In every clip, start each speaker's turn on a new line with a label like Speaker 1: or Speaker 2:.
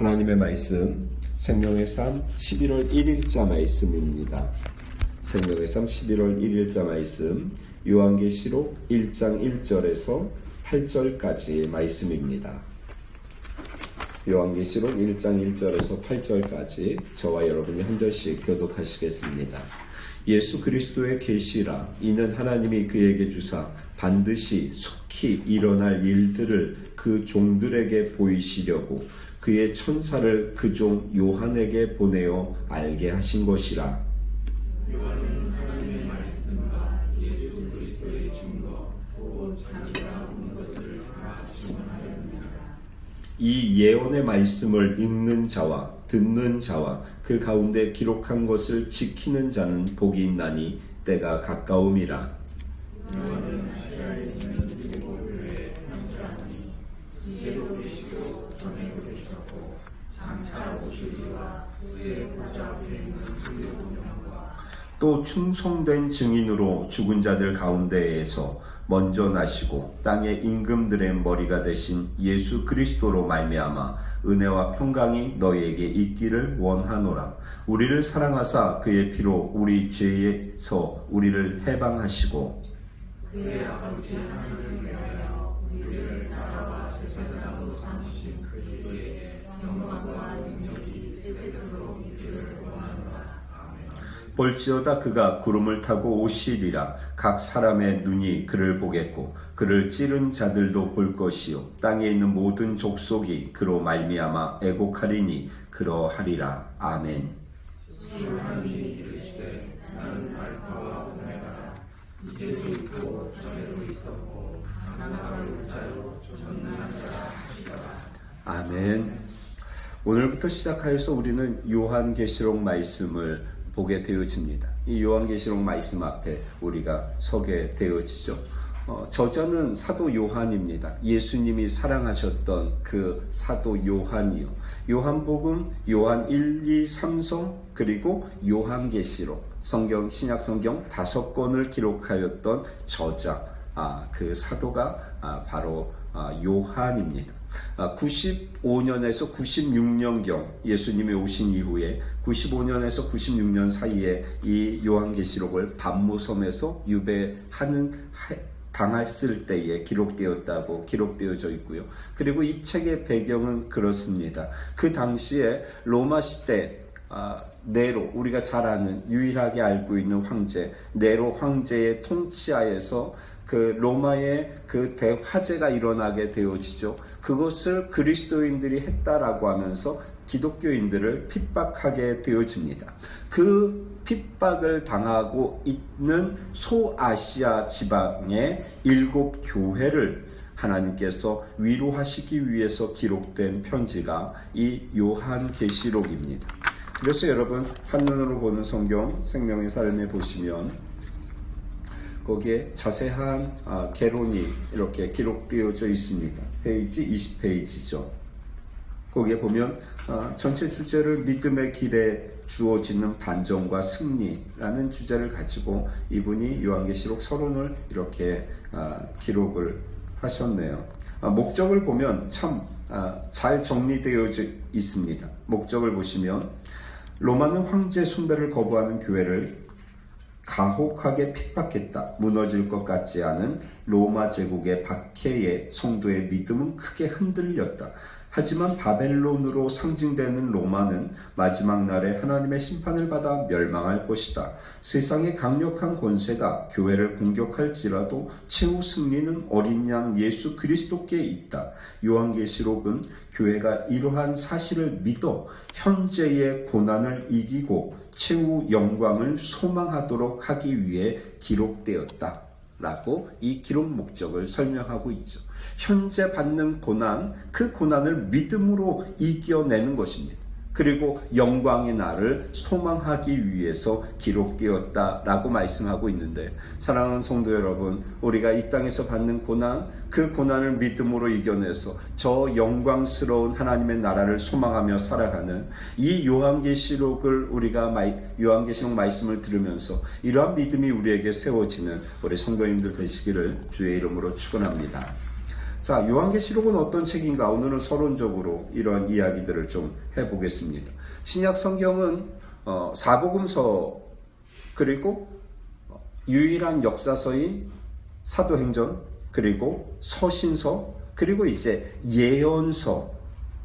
Speaker 1: 하나님의 말씀 생명의 삶 11월 1일자 말씀입니다. 생명의 삶 11월 1일자 말씀 요한계시록 1장 1절에서 8절까지의 말씀입니다. 요한계시록 1장 1절에서 8절까지 저와 여러분이 한 절씩 교독하시겠습니다. 예수 그리스도의 계시라 이는 하나님이 그에게 주사 반드시 속히 일어날 일들을 그 종들에게 보이시려고 그의 천사를 그 종 요한에게 보내어 알게 하신 것이라 이 예언의 말씀을 읽는 자와 듣는 자와 그 가운데 기록한 것을 지키는 자는 복이 있나니 때가 가까움이라. 또 충성된 증인으로 죽은 자들 가운데에서 먼저 나시고 땅의 임금들의 머리가 되신 예수 그리스도로 말미암아 은혜와 평강이 너희에게 있기를 원하노라 우리를 사랑하사 그의 피로 우리 죄에서 우리를 해방하시고
Speaker 2: 그의 아버지 하나님을 위하여 우리를 나라와 제사장으로 삼으신 그리스도에게 영광과 능력이 세세토록 있기를 원하노라.
Speaker 1: 볼지어다 그가 구름을 타고 오시리라 각 사람의 눈이 그를 보겠고 그를 찌른 자들도 볼 것이요 땅에 있는 모든 족속이 그로 말미암아 애곡하리니 그러하리라 아멘. 아멘. 오늘부터 시작하여서 우리는 요한계시록 말씀을 보게 되어집니다. 이 요한계시록 말씀 앞에 우리가 서게 되어지죠. 어, 저자는 사도 요한입니다. 예수님이 사랑하셨던 그 사도 요한이요. 요한복음, 요한 1, 2, 3성, 그리고 요한계시록, 성경, 신약 성경 다섯 권을 기록하였던 저자, 아, 그 사도가 아, 바로 아, 요한입니다. 95년에서 96년경 예수님이 오신 이후에 95년에서 96년 사이에 이 요한계시록을 반모섬에서 유배하는 당했을 때에 기록되었다고 기록되어져 있고요. 그리고 이 책의 배경은 그렇습니다. 그 당시에 로마 시대 아, 네로 우리가 잘 아는 유일하게 알고 있는 황제 네로 황제의 통치하에서 그 로마의 그 대화재가 일어나게 되어지죠. 그것을 그리스도인들이 했다라고 하면서 기독교인들을 핍박하게 되어집니다. 그 핍박을 당하고 있는 소아시아 지방의 일곱 교회를 하나님께서 위로하시기 위해서 기록된 편지가 이 요한계시록입니다. 그래서 여러분 한눈으로 보는 성경 생명의 삶에 보시면 거기에 자세한 아, 개론이 이렇게 기록되어져 있습니다. 페이지 20페이지죠. 거기에 보면 아, 전체 주제를 믿음의 길에 주어지는 반전과 승리라는 주제를 가지고 이분이 요한계시록 서론을 이렇게 아, 기록을 하셨네요. 목적을 보면 참잘 정리되어져 있습니다. 목적을 보시면 로마는 황제 숭배를 거부하는 교회를 가혹하게 핍박했다. 무너질 것 같지 않은 로마 제국의 박해에 성도의 믿음은 크게 흔들렸다. 하지만 바벨론으로 상징되는 로마는 마지막 날에 하나님의 심판을 받아 멸망할 것이다. 세상의 강력한 권세가 교회를 공격할지라도 최후 승리는 어린 양 예수 그리스도께 있다. 요한계시록은 교회가 이러한 사실을 믿어 현재의 고난을 이기고 최후 영광을 소망하도록 하기 위해 기록되었다. 라고 이 기록 목적을 설명하고 있죠. 현재 받는 고난, 그 고난을 믿음으로 이겨내는 것입니다. 그리고 영광의 날을 소망하기 위해서 기록되었다라고 말씀하고 있는데 사랑하는 성도 여러분, 우리가 이 땅에서 받는 고난, 그 고난을 믿음으로 이겨내서 저 영광스러운 하나님의 나라를 소망하며 살아가는 이 요한계시록을 우리가 요한계시록 말씀을 들으면서 이러한 믿음이 우리에게 세워지는 우리 성도님들 되시기를 주의 이름으로 축원합니다. 자, 요한계시록은 어떤 책인가? 오늘은 서론적으로 이런 이야기들을 좀 해보겠습니다. 신약 성경은 어, 사복음서 그리고 유일한 역사서인 사도행전 그리고 서신서 그리고 이제 예언서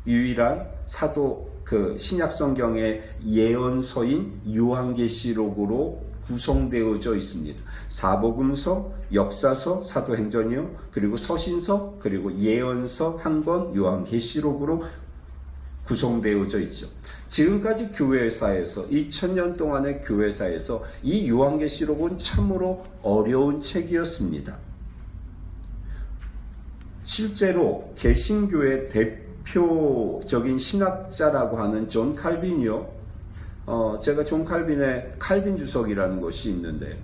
Speaker 1: 유일한 사도 그 신약 성경의 예언서인 요한계시록으로 구성되어져 있습니다. 사복음서, 역사서, 사도행전이요. 그리고 서신서, 그리고 예언서 한권 요한계시록으로 구성되어져 있죠. 지금까지 교회사에서 2000년 동안의 교회사에서 이 요한계시록은 참으로 어려운 책이었습니다. 실제로 개신교의 대표적인 신학자라고 하는 존 칼빈이요. 어, 제가 존 칼빈의 칼빈 주석이라는 것이 있는데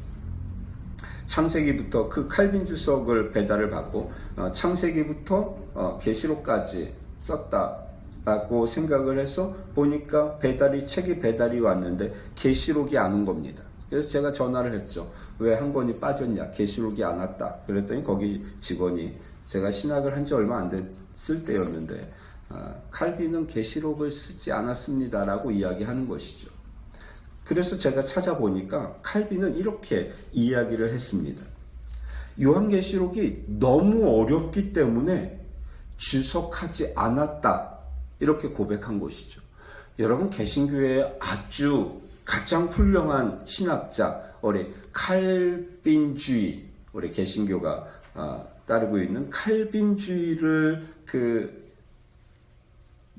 Speaker 1: 창세기부터 그 칼빈 주석을 배달을 받고 어, 창세기부터 어, 계시록까지 썼다라고 생각을 해서 보니까 배달이 책이 배달이 왔는데 계시록이 안 온 겁니다. 그래서 제가 전화를 했죠. 왜 한 권이 빠졌냐? 계시록이 안 왔다. 그랬더니 거기 직원이 제가 신학을 한 지 얼마 안 됐을 때였는데 아, 칼빈은 계시록을 쓰지 않았습니다라고 이야기하는 것이죠. 그래서 제가 찾아보니까 칼빈은 이렇게 이야기를 했습니다. 요한계시록이 너무 어렵기 때문에 주석하지 않았다. 이렇게 고백한 것이죠. 여러분, 개신교의 아주 가장 훌륭한 신학자, 우리 칼빈주의, 우리 개신교가 아, 따르고 있는 칼빈주의를 그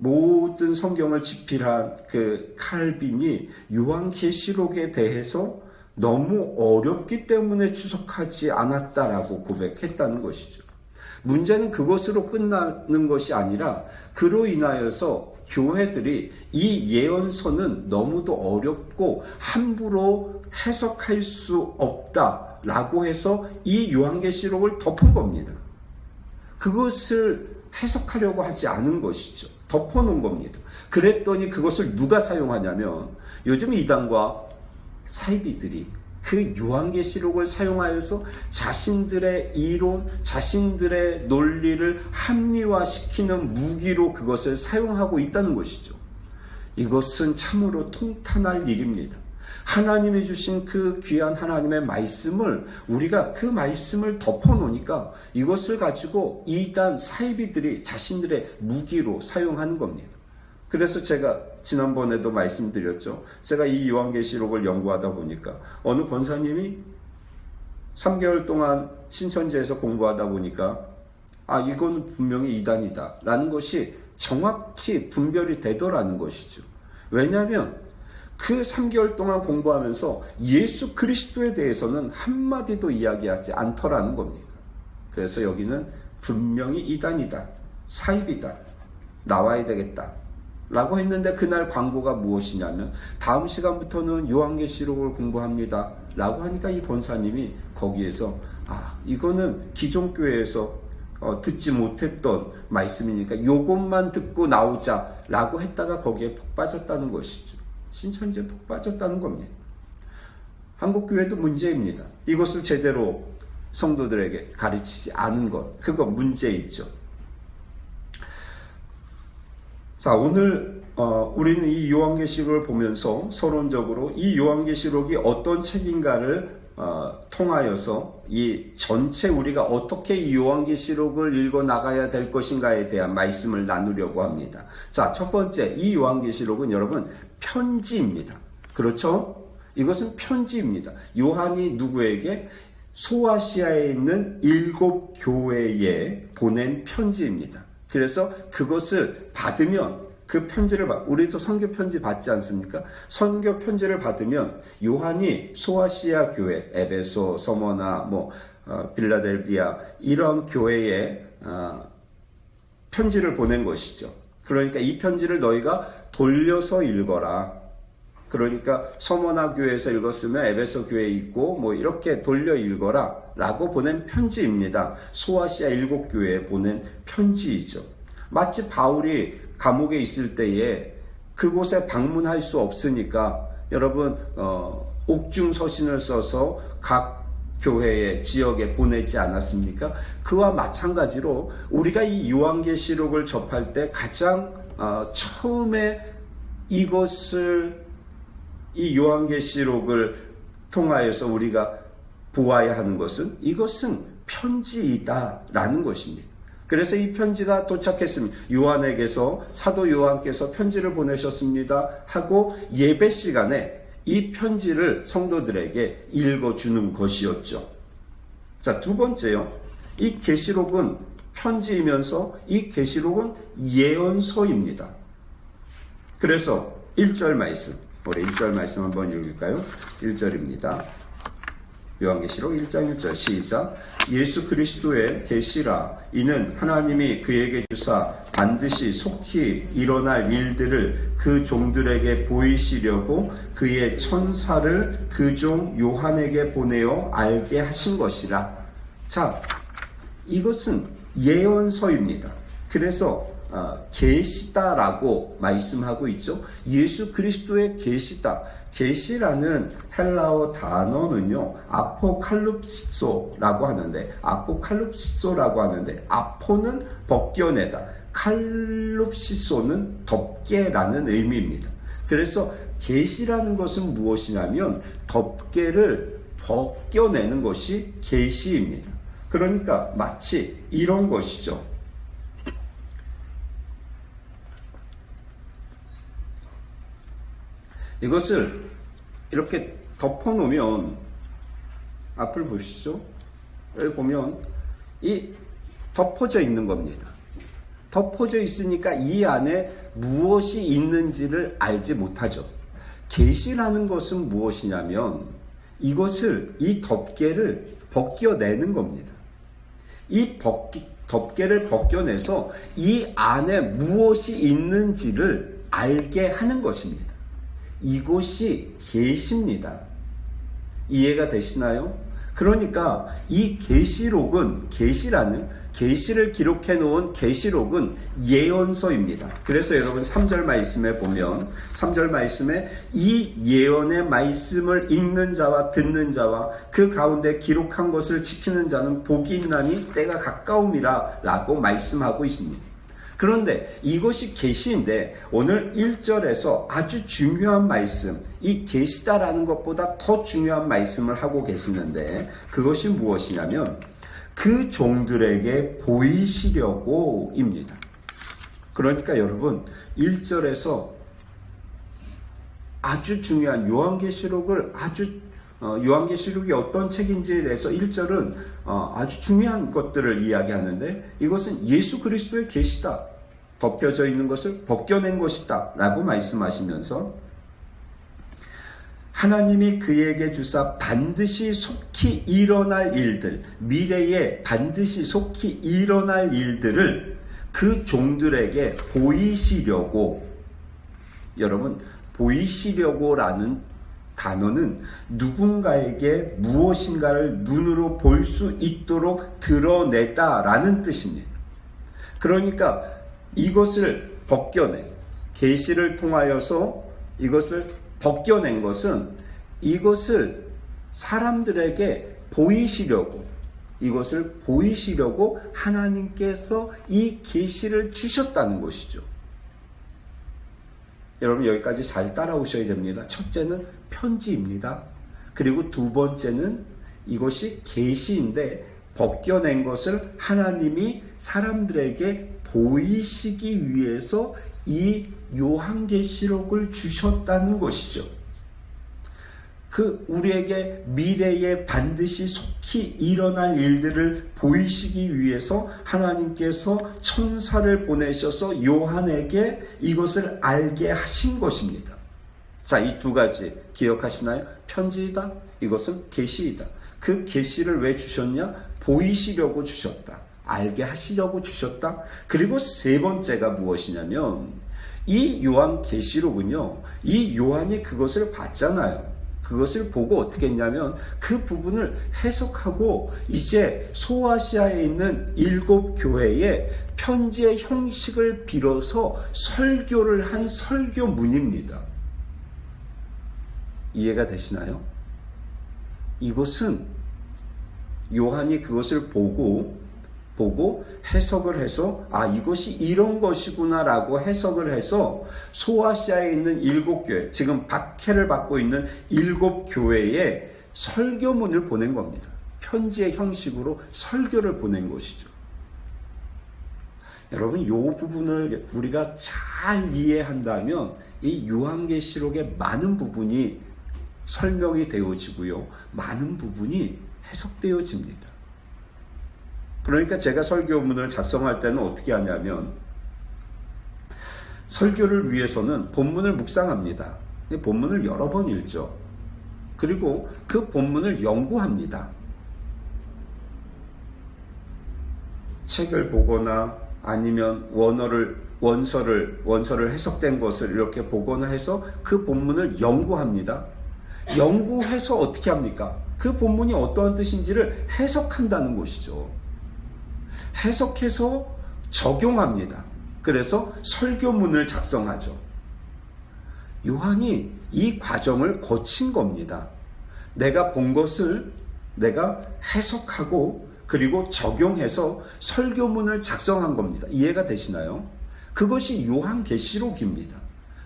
Speaker 1: 모든 성경을 집필한 그 칼빈이 요한계시록에 대해서 너무 어렵기 때문에 추석하지 않았다라고 고백했다는 것이죠. 문제는 그것으로 끝나는 것이 아니라 그로 인하여서 교회들이 이 예언서는 너무도 어렵고 함부로 해석할 수 없다라고 해서 이 요한계시록을 덮은 겁니다. 그것을 해석하려고 하지 않은 것이죠. 덮어놓은 겁니다. 그랬더니 그것을 누가 사용하냐면 요즘 이단과 사이비들이 그 요한계시록을 사용하여서 자신들의 이론, 자신들의 논리를 합리화시키는 무기로 그것을 사용하고 있다는 것이죠. 이것은 참으로 통탄할 일입니다. 하나님이 주신 그 귀한 하나님의 말씀을 우리가 그 말씀을 덮어놓으니까 이것을 가지고 이단 사이비들이 자신들의 무기로 사용하는 겁니다. 그래서 제가 지난번에도 말씀드렸죠. 제가 이 요한계시록을 연구하다 보니까 어느 권사님이 3개월 동안 신천지에서 공부하다 보니까 아 이거는 분명히 이단이다 라는 것이 정확히 분별이 되더라는 것이죠. 왜냐하면 그 3개월 동안 공부하면서 예수 그리스도에 대해서는 한마디도 이야기하지 않더라는 겁니다. 그래서 여기는 분명히 이단이다. 사입이다. 나와야 되겠다. 라고 했는데 그날 광고가 무엇이냐면 다음 시간부터는 요한계시록을 공부합니다. 라고 하니까 이 권사님이 거기에서 아, 이거는 기존 교회에서 어, 듣지 못했던 말씀이니까 요것만 듣고 나오자 라고 했다가 거기에 폭 빠졌다는 것이죠. 신천지에 폭 빠졌다는 겁니다. 한국교회도 문제입니다. 이것을 제대로 성도들에게 가르치지 않은 것, 그거 문제 있죠. 자, 오늘 어, 우리는 이 요한계시록을 보면서 서론적으로 이 요한계시록이 어떤 책인가를 어, 통하여서 이 전체 우리가 어떻게 이 요한계시록을 읽어 나가야 될 것인가에 대한 말씀을 나누려고 합니다. 자, 첫 번째 이 요한계시록은 여러분 편지입니다. 그렇죠? 이것은 편지입니다. 요한이 누구에게 소아시아에 있는 일곱 교회에 보낸 편지입니다. 그래서 그것을 받으면 그 편지를 받, 우리도 선교 편지 받지 않습니까? 선교 편지를 받으면 요한이 소아시아 교회, 에베소, 서머나, 뭐 어, 빌라델비아 이런 교회에 어, 편지를 보낸 것이죠. 그러니까 이 편지를 너희가 돌려서 읽어라. 그러니까 서머나 교회에서 읽었으면 에베소 교회에 있고 뭐 이렇게 돌려 읽어라 라고 보낸 편지입니다. 소아시아 일곱 교회에 보낸 편지이죠. 마치 바울이 감옥에 있을 때에 그곳에 방문할 수 없으니까 여러분 어, 옥중 서신을 써서 각 교회의 지역에 보내지 않았습니까? 그와 마찬가지로 우리가 이 요한계시록을 접할 때 가장 어, 처음에 이것을 이 요한계시록을 통하여서 우리가 보아야 하는 것은 이것은 편지이다라는 것입니다. 그래서 이 편지가 도착했습니다. 요한에게서 사도 요한께서 편지를 보내셨습니다. 하고 예배 시간에 이 편지를 성도들에게 읽어주는 것이었죠. 자, 두 번째요. 이 계시록은 편지이면서 이 계시록은 예언서입니다. 그래서 1절 말씀, 우리 1절 말씀 한번 읽을까요? 1절입니다. 요한계시록 1장 1절 시작. 예수 그리스도의 계시라. 이는 하나님이 그에게 주사 반드시 속히 일어날 일들을 그 종들에게 보이시려고 그의 천사를 그 종 요한에게 보내어 알게 하신 것이라. 자 이것은 예언서입니다. 그래서 어, 계시다라고 말씀하고 있죠. 예수 그리스도의 계시다 계시라는 헬라어 단어는요, 아포칼립소라고 하는데, 아포칼립소라고 하는데, 아포는 벗겨내다, 칼립시소는 덮개라는 의미입니다. 그래서 계시라는 것은 무엇이냐면, 덮개를 벗겨내는 것이 계시입니다. 그러니까 마치 이런 것이죠. 이것을 이렇게 덮어 놓으면 앞을 보시죠. 여기 보면 이 덮어져 있는 겁니다. 덮어져 있으니까 이 안에 무엇이 있는지를 알지 못하죠. 계시라는 것은 무엇이냐면 이것을 이 덮개를 벗겨내는 겁니다. 이 벗기, 덮개를 벗겨내서 이 안에 무엇이 있는지를 알게 하는 것입니다. 이곳이 계시입니다. 이해가 되시나요? 그러니까 이 계시록은 계시라는 계시를 기록해 놓은 계시록은 예언서입니다. 그래서 여러분 3절 말씀에 보면 3절 말씀에 이 예언의 말씀을 읽는 자와 듣는 자와 그 가운데 기록한 것을 지키는 자는 복이 있나니 때가 가까움이라라고 말씀하고 있습니다. 그런데 이것이 계시인데 오늘 1절에서 아주 중요한 말씀, 이 계시다라는 것보다 더 중요한 말씀을 하고 계시는데 그것이 무엇이냐면 그 종들에게 보이시려고입니다. 그러니까 여러분 1절에서 아주 중요한 요한계시록을 아주 어, 요한계시록이 어떤 책인지에 대해서 1절은 어, 아주 중요한 것들을 이야기하는데 이것은 예수 그리스도의 계시다. 덮여져 있는 것을 벗겨낸 것이다. 라고 말씀하시면서 하나님이 그에게 주사 반드시 속히 일어날 일들, 미래에 반드시 속히 일어날 일들을 그 종들에게 보이시려고, 여러분, 보이시려고라는 단어는 누군가에게 무엇인가를 눈으로 볼 수 있도록 드러냈다라는 뜻입니다. 그러니까 이것을 벗겨내 계시를 통하여서 이것을 벗겨낸 것은 이것을 사람들에게 보이시려고 이것을 보이시려고 하나님께서 이 계시를 주셨다는 것이죠. 여러분 여기까지 잘 따라오셔야 됩니다. 첫째는 편지입니다. 그리고 두 번째는 이것이 계시인데 벗겨낸 것을 하나님이 사람들에게 보이시기 위해서 이 요한계시록을 주셨다는 것이죠. 그 우리에게 미래에 반드시 속히 일어날 일들을 보이시기 위해서 하나님께서 천사를 보내셔서 요한에게 이것을 알게 하신 것입니다. 자, 이 두 가지 기억하시나요? 편지이다. 이것은 계시이다. 그 계시를 왜 주셨냐? 보이시려고 주셨다. 알게 하시려고 주셨다. 그리고 세 번째가 무엇이냐면 이 요한 계시록은요. 이 요한이 그것을 봤잖아요. 그것을 보고 어떻게 했냐면 그 부분을 해석하고 이제 소아시아에 있는 일곱 교회에 편지의 형식을 빌어서 설교를 한 설교문입니다. 이해가 되시나요? 이것은 요한이 그것을 보고 보고 해석을 해서 아 이것이 이런 것이구나라고 해석을 해서 소아시아에 있는 일곱 교회 지금 박해를 받고 있는 일곱 교회에 설교문을 보낸 겁니다. 편지의 형식으로 설교를 보낸 것이죠. 여러분 이 부분을 우리가 잘 이해한다면 이 요한계시록의 많은 부분이 설명이 되어지고요. 많은 부분이 해석되어집니다. 그러니까 제가 설교문을 작성할 때는 어떻게 하냐면 설교를 위해서는 본문을 묵상합니다. 본문을 여러 번 읽죠. 그리고 그 본문을 연구합니다. 책을 보거나 아니면 원어를 원서를 원서를 해석된 것을 이렇게 보거나 해서 그 본문을 연구합니다. 연구해서 어떻게 합니까? 그 본문이 어떠한 뜻인지를 해석한다는 것이죠. 해석해서 적용합니다. 그래서 설교문을 작성하죠. 요한이 이 과정을 거친 겁니다. 내가 본 것을 내가 해석하고 그리고 적용해서 설교문을 작성한 겁니다. 이해가 되시나요? 그것이 요한계시록입니다.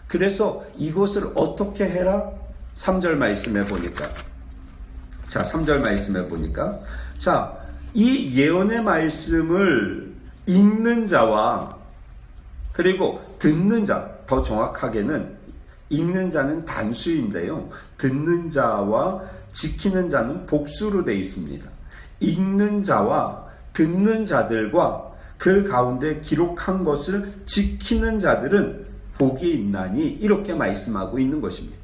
Speaker 1: 그래서 이것을 어떻게 해라? 3절 말씀해 보니까 자, 3절 말씀해 보니까 자, 이 예언의 말씀을 읽는 자와 그리고 듣는 자, 더 정확하게는 읽는 자는 단수인데요. 듣는 자와 지키는 자는 복수로 되어 있습니다. 읽는 자와 듣는 자들과 그 가운데 기록한 것을 지키는 자들은 복이 있나니 이렇게 말씀하고 있는 것입니다.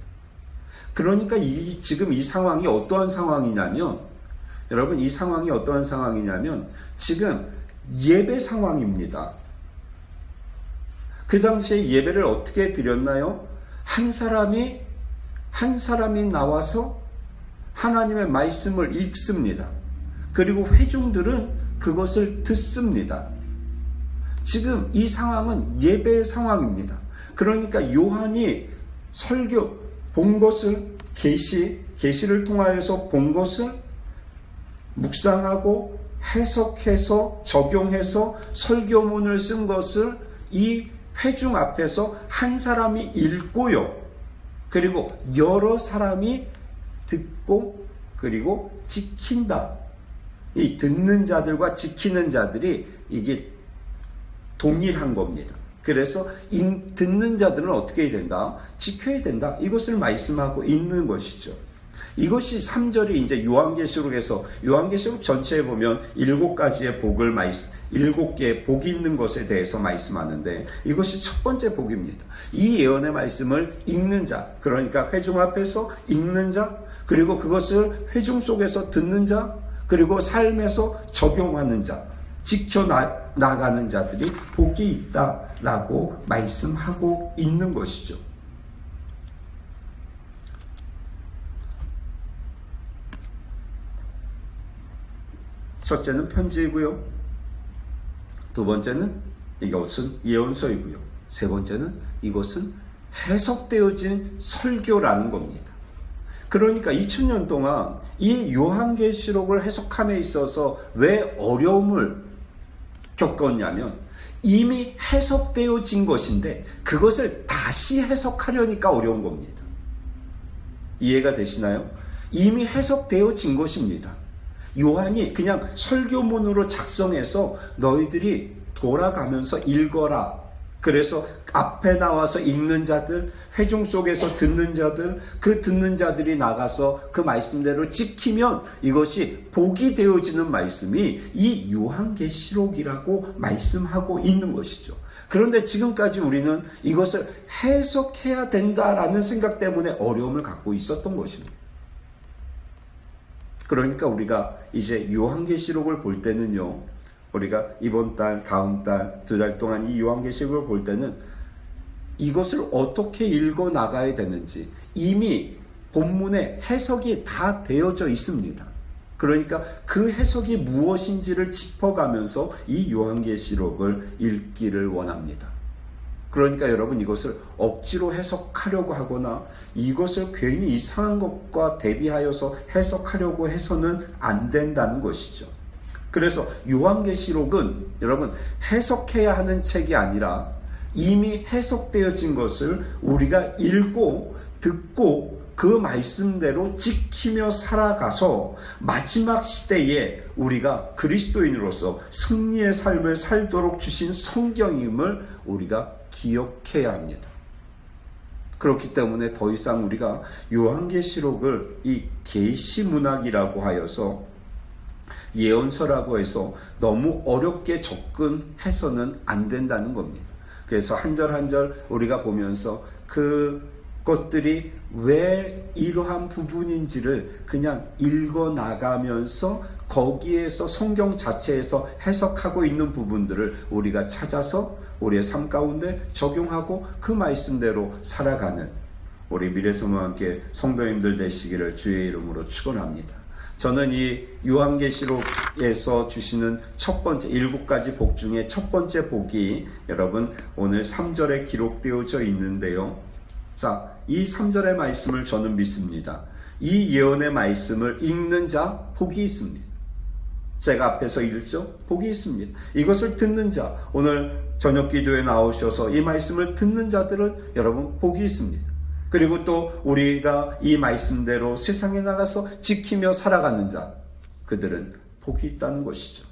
Speaker 1: 그러니까 이 지금 이 상황이 어떠한 상황이냐면 여러분 이 상황이 어떠한 상황이냐면 지금 예배 상황입니다. 그 당시에 예배를 어떻게 드렸나요? 한 사람이 한 사람이 나와서 하나님의 말씀을 읽습니다. 그리고 회중들은 그것을 듣습니다. 지금 이 상황은 예배의 상황입니다. 그러니까 요한이 설교 본 것을 계시 계시를 통하여서 본 것을 묵상하고 해석해서 적용해서 설교문을 쓴 것을 이 회중 앞에서 한 사람이 읽고요. 그리고 여러 사람이 듣고 그리고 지킨다. 이 듣는 자들과 지키는 자들이 이게 동일한 겁니다. 그래서 인, 듣는 자들은 어떻게 해야 된다? 지켜야 된다. 이것을 말씀하고 있는 것이죠. 이것이 3절이 이제 요한계시록에서 요한계시록 전체에 보면 일곱 가지의 복을 말씀 일곱 개의 복이 있는 것에 대해서 말씀하는데 이것이 첫 번째 복입니다. 이 예언의 말씀을 읽는 자, 그러니까 회중 앞에서 읽는 자, 그리고 그것을 회중 속에서 듣는 자, 그리고 삶에서 적용하는 자, 지켜 나가는 자들이 복이 있다라고 말씀하고 있는 것이죠. 첫째는 편지이고요. 두 번째는 이것은 예언서이고요. 세 번째는 이것은 해석되어진 설교라는 겁니다. 그러니까 2000년 동안 이 요한계시록을 해석함에 있어서 왜 어려움을 겪었냐면 이미 해석되어진 것인데 그것을 다시 해석하려니까 어려운 겁니다. 이해가 되시나요? 이미 해석되어진 것입니다. 요한이 그냥 설교문으로 작성해서 너희들이 돌아가면서 읽어라. 그래서 앞에 나와서 읽는 자들, 회중 속에서 듣는 자들, 그 듣는 자들이 나가서 그 말씀대로 지키면 이것이 복이 되어지는 말씀이 이 요한계시록이라고 말씀하고 있는 것이죠. 그런데 지금까지 우리는 이것을 해석해야 된다라는 생각 때문에 어려움을 갖고 있었던 것입니다. 그러니까 우리가 이제 요한계시록을 볼 때는요. 우리가 이번 달, 다음 달, 두 달 동안 이 요한계시록을 볼 때는 이것을 어떻게 읽어 나가야 되는지 이미 본문에 해석이 다 되어져 있습니다. 그러니까 그 해석이 무엇인지를 짚어가면서 이 요한계시록을 읽기를 원합니다. 그러니까 여러분 이것을 억지로 해석하려고 하거나 이것을 괜히 이상한 것과 대비하여서 해석하려고 해서는 안 된다는 것이죠. 그래서 요한계시록은 여러분 해석해야 하는 책이 아니라 이미 해석되어진 것을 우리가 읽고 듣고 그 말씀대로 지키며 살아가서 마지막 시대에 우리가 그리스도인으로서 승리의 삶을 살도록 주신 성경임을 우리가 기억해야 합니다. 그렇기 때문에 더 이상 우리가 요한계시록을 이 계시 문학이라고 하여서 예언서라고 해서 너무 어렵게 접근해서는 안 된다는 겁니다. 그래서 한 절 한 절 우리가 보면서 그 것들이 왜 이러한 부분인지를 그냥 읽어 나가면서 거기에서 성경 자체에서 해석하고 있는 부분들을 우리가 찾아서 우리의 삶 가운데 적용하고 그 말씀대로 살아가는 우리 미래소모와 함께 성도님들 되시기를 주의 이름으로 축원합니다. 저는 이 요한계시록에서 주시는 첫 번째 일곱 가지 복 중에 첫 번째 복이 여러분 오늘 3절에 기록되어져 있는데요. 자, 이 3절의 말씀을 저는 믿습니다. 이 예언의 말씀을 읽는 자 복이 있습니다. 제가 앞에서 읽죠? 복이 있습니다. 이것을 듣는 자, 오늘 저녁 기도에 나오셔서 이 말씀을 듣는 자들은 여러분 복이 있습니다. 그리고 또 우리가 이 말씀대로 세상에 나가서 지키며 살아가는 자, 그들은 복이 있다는 것이죠.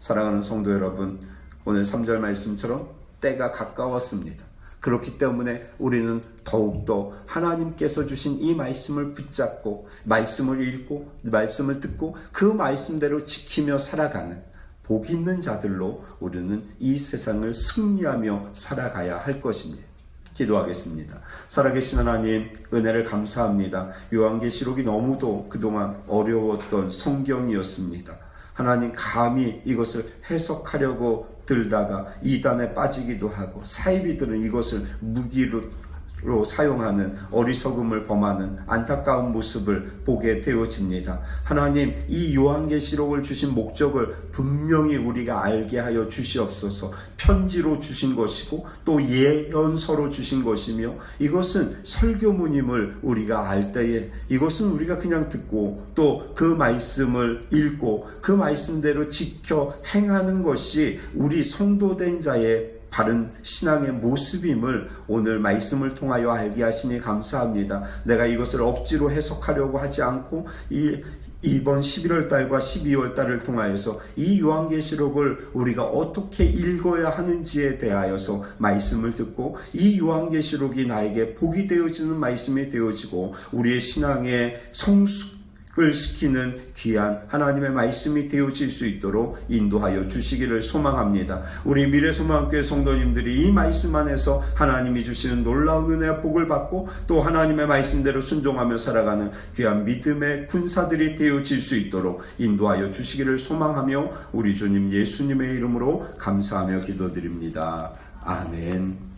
Speaker 1: 사랑하는 성도 여러분, 오늘 3절 말씀처럼 때가 가까웠습니다. 그렇기 때문에 우리는 더욱더 하나님께서 주신 이 말씀을 붙잡고, 말씀을 읽고, 말씀을 듣고, 그 말씀대로 지키며 살아가는 복 있는 자들로 우리는 이 세상을 승리하며 살아가야 할 것입니다. 기도하겠습니다. 살아계신 하나님, 은혜를 감사합니다. 요한계시록이 너무도 그동안 어려웠던 성경이었습니다. 하나님, 감히 이것을 해석하려고 들다가 이단에 빠지기도 하고, 사이비들은 이것을 무기로 로 사용하는 어리석음을 범하는 안타까운 모습을 보게 되어집니다. 하나님, 이 요한계시록을 주신 목적을 분명히 우리가 알게 하여 주시옵소서. 편지로 주신 것이고 또 예언서로 주신 것이며 이것은 설교문임을 우리가 알 때에 이것은 우리가 그냥 듣고 또 그 말씀을 읽고 그 말씀대로 지켜 행하는 것이 우리 성도된 자의 바른 신앙의 모습임을 오늘 말씀을 통하여 알게 하시니 감사합니다. 내가 이것을 억지로 해석하려고 하지 않고 이 이번 11월 달과 12월 달을 통하여서 이 요한계시록을 우리가 어떻게 읽어야 하는지에 대하여서 말씀을 듣고 이 요한계시록이 나에게 복이 되어지는 말씀이 되어지고 우리의 신앙의 성숙 을 시키는 귀한 하나님의 말씀이 되어질 수 있도록 인도하여 주시기를 소망합니다. 우리 미래소망교회 성도님들이 이 말씀 안에서 하나님이 주시는 놀라운 은혜와 복을 받고 또 하나님의 말씀대로 순종하며 살아가는 귀한 믿음의 군사들이 되어질 수 있도록 인도하여 주시기를 소망하며 우리 주님 예수님의 이름으로 감사하며 기도드립니다. 아멘.